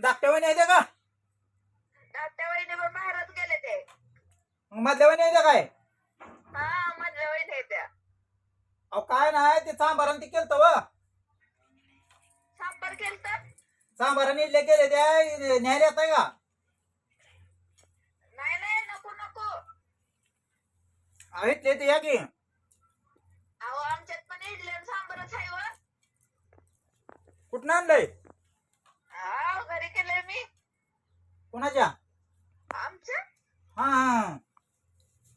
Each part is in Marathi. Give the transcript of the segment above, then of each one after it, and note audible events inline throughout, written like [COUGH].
धाकट्या वहिनी येते का? वहिनी बाहेरच गेले ते. मधल्या वहिनी येते काय? हा मधल्या वहिनी आहेत त्या. अहो काय नाही ते सांबारान ते केलं व. सांबर सांबारान इडले केले त्या न्यायला येत का? नाही नाही नको नको. ते या की. अहो आमच्यात पण इडली आणि सांबरच आहे व. कुठं आणलंय हा घरी केलंय मी कुणाच्या? आमच्या हा हा.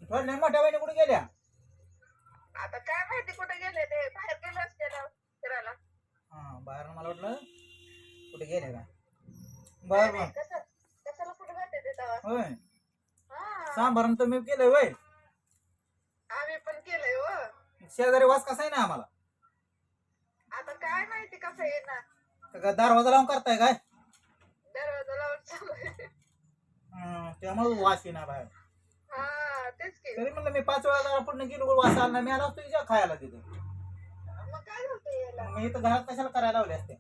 थोडल्या मोठ्या वहिनी कुठे गेल्या? आता काय माहिती कुठे गेले ते? बाहेर गेले असते फिरायला. हा बाहेर मला वाटलं कुठे गेल्या का? बर बर. कसं कशाला कुठे जाते ते तेव्हा? होय. हा. सांबारान तुम्ही केलंय वय आम्ही पण केलंय व शेजारी वास कसा आहे ना आम्हाला? आता काय माहिती कसं येणार? का दरवाजा लावून करताय काय दरवाजा लावून चालू आहे. हं, त्यामुळे वास येणार बाहेर. हा तरी म्हणलं मी पाच वेळा जरा पुढे गेलो वास नाही मी आला असतो तिच्या खायला तिथे. मी इथं घरात कशाला करायला लावले असते?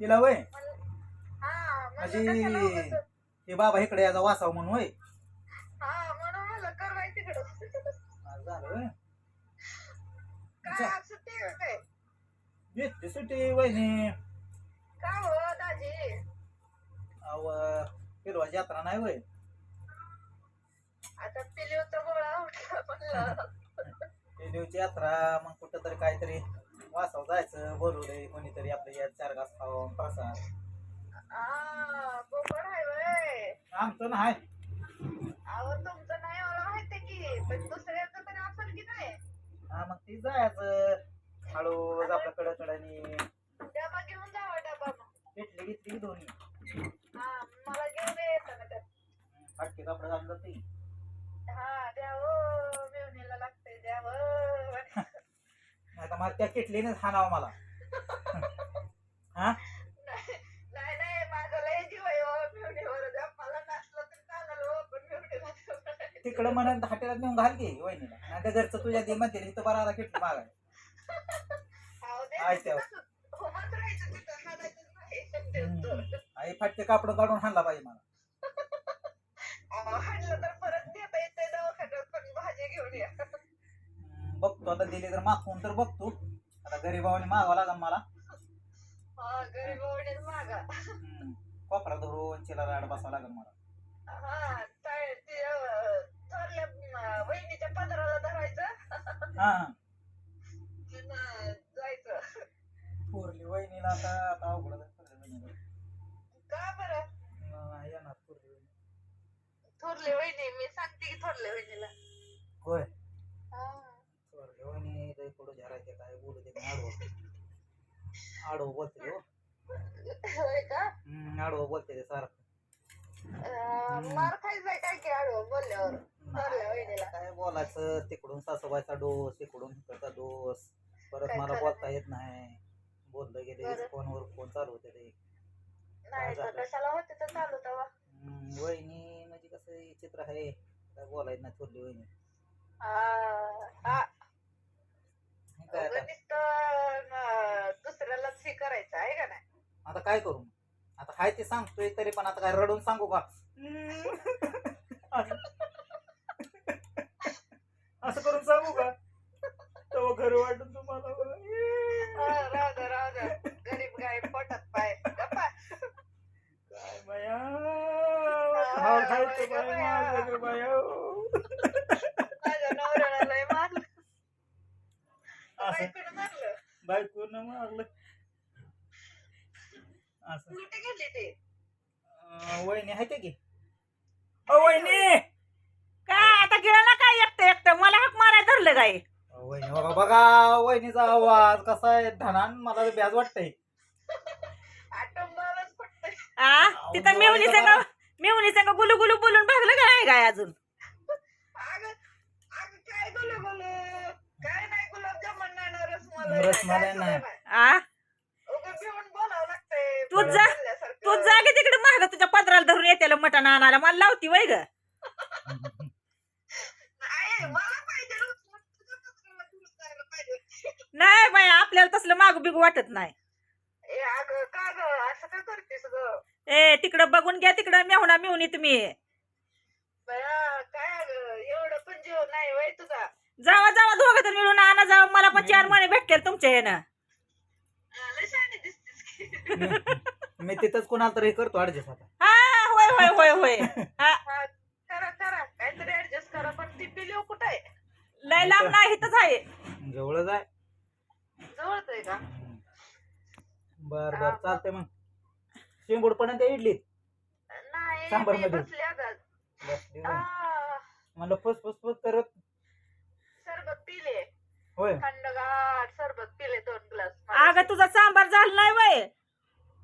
तिला वय? हा म्हणजे हे बाबा इकडे याचा वासाव म्हणून वय हा झालं घेतली सुट्टी वहिनी. का हो दाजी? अव फिरवा यात्रा नाही वय आता पिलीवचा गोळा उठला म्हणलं. देवची यात्रा मग कुठं तरी काहीतरी वासाव जायचं बोलवलंय कोणीतरी आपल्या या चार घास खावं प्रसाद. आ बोकड आहे वय. आमचं नाही. अहो तुमचं नाही मला माहिती की पण दुसऱ्याचं तरी असेल की नाही? हा मग ती जायचं. हळूच आपल्या कडे कडानी डबा घेऊन जावा डबा मग. घेतली घेतली दोन्ही. हा मला घेऊन त्यात. फाटके कपडे घालून जाते हा द्यावं मेवणीला लागतंय द्यावं मला त्या किटलीनेच हाणावं मला. हा? नाही नाही माझं लय जीव आहे हो मेवणीवर. द्या मला नसलं तर चालेल हो पण मेवणीला द्या. तिकडं म्हणून हॉटेलात नेऊन घाल की वहिनीला. नाही तर घरचं तुझ्या दे म्हणते इथं बरं आला किटली मागाय अहो, ते आहे तेव्हा. तसं उभंच राहायचं तिथं, हालायचंच नाही. आई फाटके कापड काढून हाणला पाहिजे मला. हाणलं तर परत नेता दवाखान्यात, पण भाजी घेऊन या. बघतो आता दिली तर मागून तर बघतो. आता गरीबावाने मागावं लागेल मला. हा, मागा. कोपरा धरून चिला राड बसावं लागेल मला. हा, वहिनीच्या पदराला धरायचं. हा आणि जायचं पोरली वहिनीला आता आता अवघड आहे सगळ्या वहिनीला. का बरं नाही येणार पोरली वहिनी. थोरले वहिनी मी सांगते की थोरले वहिनीला. होय. हा. पोरली वहिनी लय पुढं झरायचे काय बोलू दे आडवं आडवं बोलते हो. होय का? आडवं बोलते ते सारखं. मार खायचंय काय की आडवं बोलल्यावर थोरल्या वहिनीला? काय बोलायचं तिकडून सासूबाईचा डोस इकडून इकडचा डोस. परत मला बोलता येत नाही. बोललं गेले. फोनवर फोन चालू होते ते. नाही? कशाला होते तर चालू हम्म, वहिनी कसं हे चित्र आहे? काय बोलायचं नाही थोरली वहिनी. हा, काय आता? दुसऱ्यालाच हे करायचं आहे का नाही? आता काय करू आता हाय ते सांगतोय तरी पण आता काय रडून सांगू का? असं [LAUGHS] असं करून सांगू का? बाय माझं गं बाया माझ्या नवऱ्याला लय मारलं असं बायकोनं मारलं बायकोनं मारलं असं कुठे गेली ते अं, वहिनी आहे की अ वहिनी काय आता गेला काय एकटं एकटं मला हाक मारायला धरलं काय वहिनी बघा बघा वहिनीचा आवाज कसा आहे धनान मला तर ब्याज वाटतंय आटंबालाच पडतंय आ तिथं मेवणी संग मेवणी संग गुलू गुलू बोलून भागलं का नाही काय अजून? रसमलाई नाही. आ? तूच जा. तू जागे तिकडे महाग तुझ्या पत्राला धरून येते मटण आणायला. मला लावती वय ग. नाही बाई आप आपल्याला तसलं मागू बिगू वाटत नाही. करतेस ग ए तिकडं बघून घ्या तिकडं मेहुणा मेहुणी तुम्ही बया काय एवढं पण जीव नाही वय तुझा. जावा जावा दोघं तर मिळून आणा जावा. मला पण चार महिने भेटतील तुमच्या लय दिसतेस की. मी- मी तिथंच कोणाला तरी करतो ऍडजस्ट आता. हा होय होय होय होय. हा, हा, करा करा. काहीतरी ऍडजस्ट करा पण ती पिलीव कुठं आहे? लय लांब नाही इथंच आहे. जवळच आहे. जवळच आहे का? बर बर. चालतंय मग. शेंबूड पण त्या इडलीत. नाही सांबार मी मध्ये. बसली म्हणलं फस फस फस करत. सरबत पिले. होय. थंडगार सरबत पिले दोन ग्लास. अगं तुझा सांबार झाला नाही वय.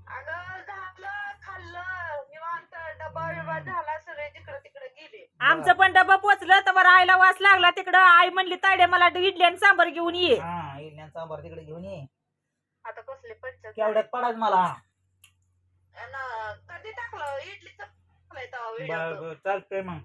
अगं झालं खाल्लं. निवांत. डबा बिबा झाला सगळे जिकडे तिकडे गेले. आमचं पण डबा पोचलं तर आईला वास लागला. तिकडं आई म्हणली ताडे मला इडली आणि सांबार घेऊन ये. हा इडल्यान सांबार तिकडे घेऊन ये. आता कसले पंचायत केवढ्यात पडाच मला. कधी टाकलं इडलीचं बर बर चालतंय मग.